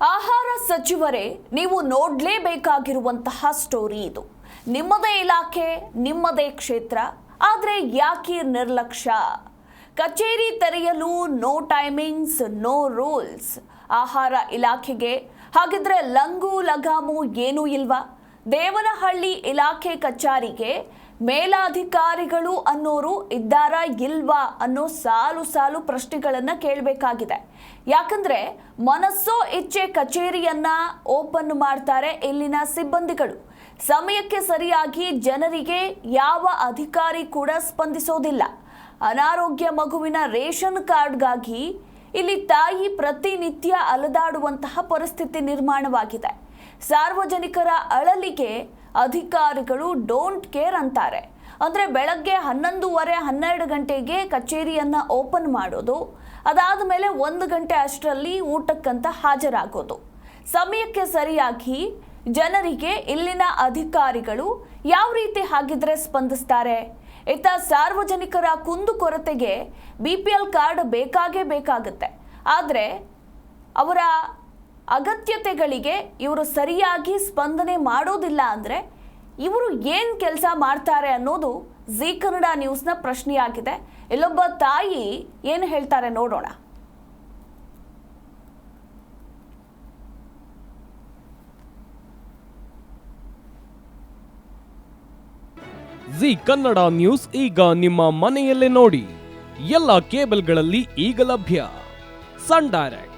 ಆಹಾರ ಸಚಿವರೇ, ನೀವು ನೋಡಲೇಬೇಕಾಗಿರುವಂತಹ ಸ್ಟೋರಿ ಇದು. ನಿಮ್ಮದೇ ಇಲಾಖೆ, ನಿಮ್ಮದೇ ಕ್ಷೇತ್ರ, ಆದರೆ ಯಾಕೆ ನಿರ್ಲಕ್ಷ್ಯ? ಕಚೇರಿ ತೆರೆಯಲು ನೋ ಟೈಮಿಂಗ್ಸ್ ನೋ ರೂಲ್ಸ್ ಆಹಾರ ಇಲಾಖೆಗೆ, ಹಾಗಿದ್ರೆ ಲಂಗು ಲಗಾಮು ಏನೂ ಇಲ್ವಾ? ದೇವನಹಳ್ಳಿ ಇಲಾಖೆ ಕಚೇರಿಗೆ ಮೇಲಾಧಿಕಾರಿಗಳು ಅನ್ನೋರು ಇದ್ದಾರಾ ಇಲ್ವಾ ಅನ್ನೋ ಸಾಲು ಸಾಲು ಪ್ರಶ್ನೆಗಳನ್ನು ಕೇಳಬೇಕಾಗಿದೆ. ಯಾಕಂದ್ರೆ ಮನಸ್ಸೋ ಇಚ್ಛೆ ಕಚೇರಿಯನ್ನ ಓಪನ್ ಮಾಡ್ತಾರೆ ಇಲ್ಲಿನ ಸಿಬ್ಬಂದಿಗಳು. ಸಮಯಕ್ಕೆ ಸರಿಯಾಗಿ ಜನರಿಗೆ ಯಾವ ಅಧಿಕಾರಿ ಕೂಡ ಸ್ಪಂದಿಸೋದಿಲ್ಲ. ಅನಾರೋಗ್ಯ ಮಗುವಿನ ರೇಷನ್ ಕಾರ್ಡ್ಗಾಗಿ ಇಲ್ಲಿ ತಾಯಿ ಪ್ರತಿನಿತ್ಯ ಅಲದಾಡುವಂತಹ ಪರಿಸ್ಥಿತಿ ನಿರ್ಮಾಣವಾಗಿದೆ. ಸಾರ್ವಜನಿಕರ ಅಳಲಿಗೆ ಅಧಿಕಾರಿಗಳು ಡೋಂಟ್ ಕೇರ್ ಅಂತಾರೆ. ಅಂದರೆ ಬೆಳಗ್ಗೆ ಹನ್ನೊಂದುವರೆ ಹನ್ನೆರಡು ಗಂಟೆಗೆ ಕಚೇರಿಯನ್ನು ಓಪನ್ ಮಾಡೋದು, ಅದಾದ ಮೇಲೆ ಒಂದು ಗಂಟೆ ಅಷ್ಟರಲ್ಲಿ ಊಟಕ್ಕಂತ ಹಾಜರಾಗೋದು. ಸಮಯಕ್ಕೆ ಸರಿಯಾಗಿ ಜನರಿಗೆ ಇಲ್ಲಿನ ಅಧಿಕಾರಿಗಳು ಯಾವ ರೀತಿ ಹಾಗಿದ್ರೆ ಸ್ಪಂದಿಸ್ತಾರೆ? ಇತ್ತ ಸಾರ್ವಜನಿಕರ ಕುಂದುಕೊರತೆಗೆ ಬಿ ಪಿ ಎಲ್ ಕಾರ್ಡ್ ಬೇಕಾಗೇ ಬೇಕಾಗುತ್ತೆ. ಆದರೆ ಅವರ ಅಗತ್ಯತೆಗಳಿಗೆ ಇವರು ಸರಿಯಾಗಿ ಸ್ಪಂದನೆ ಮಾಡೋದಿಲ್ಲ ಅಂದರೆ ಇವರು ಏನು ಕೆಲಸ ಮಾಡ್ತಾರೆ ಅನ್ನೋದು ಜಿ ಕನ್ನಡ ನ್ಯೂಸ್ನ ಪ್ರಶ್ನೆಯಾಗಿದೆ. ಇಲ್ಲೊಬ್ಬ ತಾಯಿ ಏನು ಹೇಳ್ತಾರೆ ನೋಡೋಣ. ಜಿ ಕನ್ನಡ ನ್ಯೂಸ್ ಈಗ ನಿಮ್ಮ ಮನೆಯಲ್ಲೇ ನೋಡಿ. ಎಲ್ಲ ಕೇಬಲ್ಗಳಲ್ಲಿ ಈಗ ಲಭ್ಯ. Sun Direct.